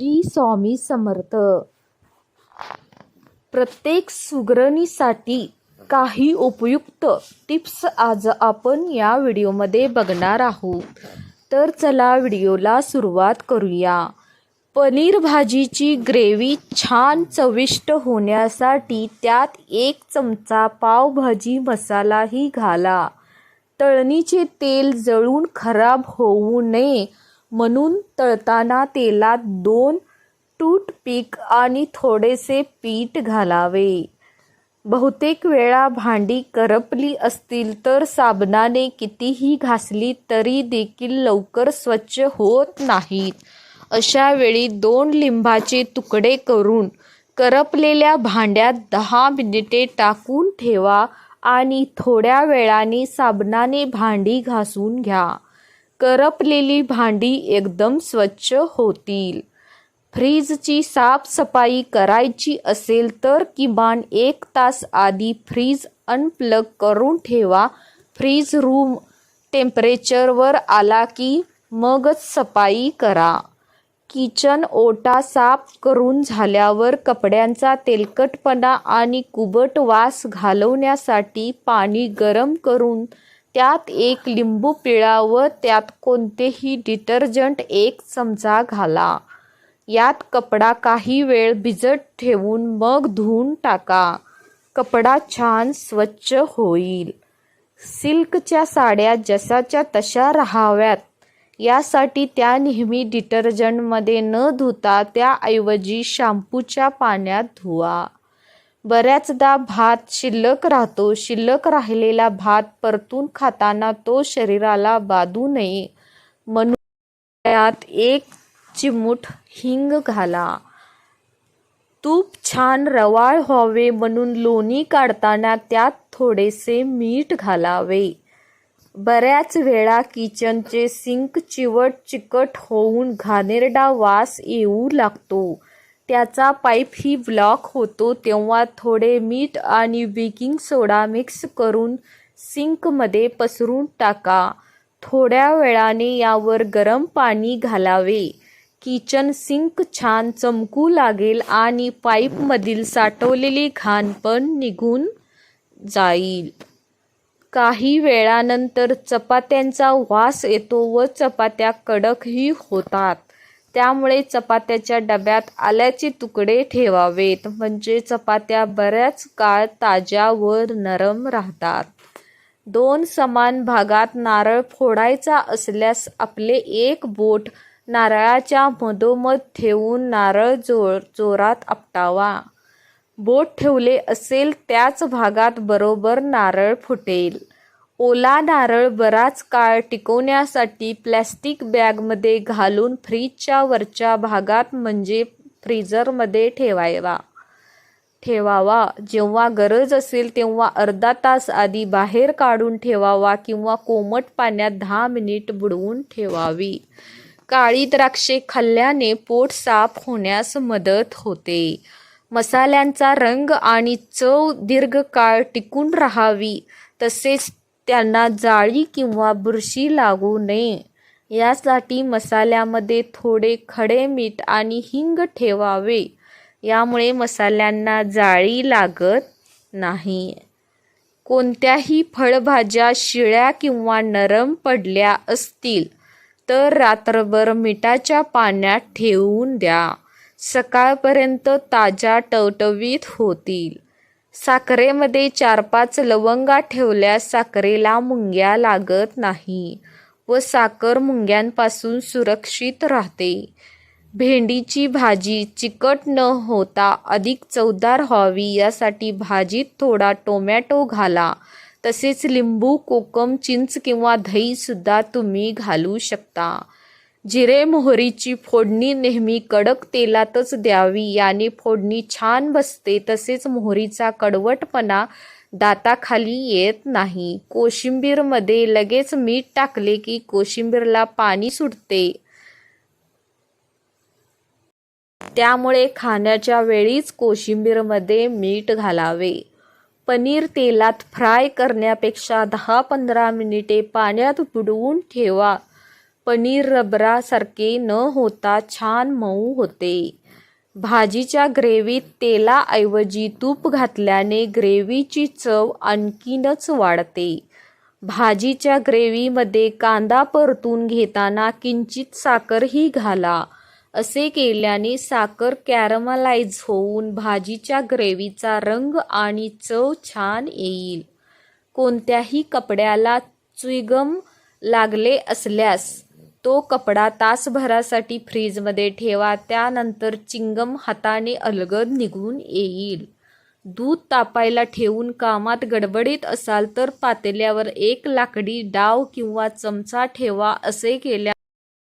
श्री स्वामी समर्थ. प्रत्येक सुगरणीसाठी काही उपयुक्त टिप्स आज आपण या व्हिडिओमध्ये बघणार आहोत. तर चला व्हिडिओला सुरुवात करूया. पनीर भाजीची ग्रेव्ही छान चविष्ट होण्यासाठी त्यात एक चमचा पावभाजी मसालाही घाला. तळणीचे तेल जळून खराब होऊ नये. म्हणून तळताना तेलात दोन टूथपिक आणि थोडेसे पीठ घालावे. बहुतेक वेळा भांडी करपली असतील तर साबणाने कितीही घासली तरी देखील लवकर स्वच्छ होत नाहीत. अशा वेळी दोन लिंबाचे तुकडे करून करपलेल्या भांड्यात दहा मिनिटे टाकून ठेवा आणि थोड्या वेळाने साबणाने भांडी घासून घ्या. करपलेली भांडी एकदम स्वच्छ होतील. फ्रीजची साफसफाई करायची असेल तर किमान एक तास आधी फ्रीज अनप्लग करून ठेवा. फ्रीज रूम टेम्परेचरवर आला की मगच सफाई करा. किचन ओटा साफ करून झाल्यावर कपड्यांचा तेलकटपणा आणि कुबट वास घालवण्यासाठी पाणी गरम करून त्यात एक लिंबू पिळा व त्यात कोणतेही डिटर्जंट एक चमचा घाला. यात कपडा काही वेळ भिजत ठेवून मग धुवून टाका. कपडा छान स्वच्छ होईल. सिल्कच्या साड्या जसाच्या तशा राहाव्यात. यासाठी त्या नेहमी डिटर्जंटमध्ये न धुता त्याऐवजी शॅम्पूच्या पाण्यात धुवा. बऱ्याचदा भात शिल्लक राहतो. शिल्लक राहिलेला भात परतून खाताना तो शरीराला बाधू नये. म्हणून त्यात एक चिमूट हिंग घाला. तूप छान रवाळ व्हावे म्हणून लोणी काढताना त्यात थोडेसे मीठ घालावे. बऱ्याच वेळा किचनचे सिंक चिवट चिकट होऊन घाणेरडा वास येऊ लागतो. त्याचा पाईपही ब्लॉक होतो तेव्हा थोडे मीठ आणि बेकिंग सोडा मिक्स करून सिंकमध्ये पसरून टाका. थोड्या वेळाने यावर गरम पाणी घालावे. किचन सिंक छान चमकू लागेल आणि पाईपमधील साठवलेली घाण पण निघून जाईल. काही वेळानंतर चपात्यांचा वास येतो व चपात्या कडकही होतात. त्यामुळे चपात्याच्या डब्यात आल्याचे तुकडे ठेवावेत. म्हणजे चपात्या बऱ्याच काळ ताज्या व नरम राहतात. दोन समान भागात नारळ फोडायचा असल्यास आपले एक बोट नारळाच्या मधोमध ठेवून नारळ जोर जोरात आपटावा. बोट ठेवले असेल त्याच भागात बरोबर नारळ फुटेल. ओला नारळ बराच काळ टिकवण्यासाठी प्लॅस्टिक बॅगमध्ये घालून फ्रीजच्या वरच्या भागात म्हणजे फ्रीजरमध्ये ठेवायवा ठेवावा. जेव्हा गरज असेल तेव्हा अर्धा तास आधी बाहेर काढून ठेवावा किंवा कोमट पाण्यात दहा मिनिट बुडवून ठेवावी. काळी द्राक्षे खाल्ल्याने पोट साफ होण्यास मदत होते. मसाल्यांचा रंग आणि चव दीर्घकाळ टिकून राहावी. तसेच त्यांना जाळी किंवा बुरशी लागू नये. यासाठी मसाल्यामध्ये थोडे खडे मीठ आणि हिंग ठेवावे. यामुळे मसाल्यांना जाळी लागत नाही. कोणत्याही फळभाज्या शिळ्या किंवा नरम पडल्या असतील तर रात्रभर मिठाच्या पाण्यात ठेवून द्या. सकाळपर्यंत ताज्या टवटवीत होतील. साखरेमध्ये चार पाच लवंगा ठेवल्यास साखरेला मुंग्या लागत नाही व साखर मुंग्यांपासून सुरक्षित राहते. भेंडीची भाजी चिकट न होता अधिक चवदार व्हावी यासाठी भाजीत थोडा टोमॅटो घाला. तसेच लिंबू कोकम चिंच किंवा दहीसुद्धा तुम्ही घालू शकता. जिरे मोहरीची फोडणी नेहमी कडक तेलातच द्यावी. याने फोडणी छान बसते. तसेच मोहरीचा कडवटपणा दाताखाली येत नाही. कोशिंबीरमध्ये लगेच मीठ टाकले की कोशिंबीरला पाणी सुटते. त्यामुळे खाण्याच्या वेळीच कोशिंबीरमध्ये मीठ घालावे. पनीर तेलात फ्राय करण्यापेक्षा दहा पंधरा मिनिटे पाण्यात बुडवून ठेवा. पनीर रबरासारखे न होता छान मऊ होते. भाजीच्या ग्रेव्हीत तेलाऐवजी तूप घातल्याने ग्रेव्हीची चव आणखीनच वाढते. भाजीच्या ग्रेव्हीमध्ये कांदा परतून घेताना किंचित साखरही घाला. असे केल्याने साखर कॅरमलाइज होऊन भाजीच्या ग्रेव्हीचा रंग आणि चव छान येईल. कोणत्याही कपड्याला चुईगम लागले असल्यास तो कपडा तासभरासाठी फ्रीजमध्ये ठेवा त्यानंतर चिंगम हाताने अलगद निघून येईल. दूध तापायला ठेवून कामात गडबडीत असाल तर पातेल्यावर एक लाकडी डाव किंवा चमचा ठेवा असे केल्या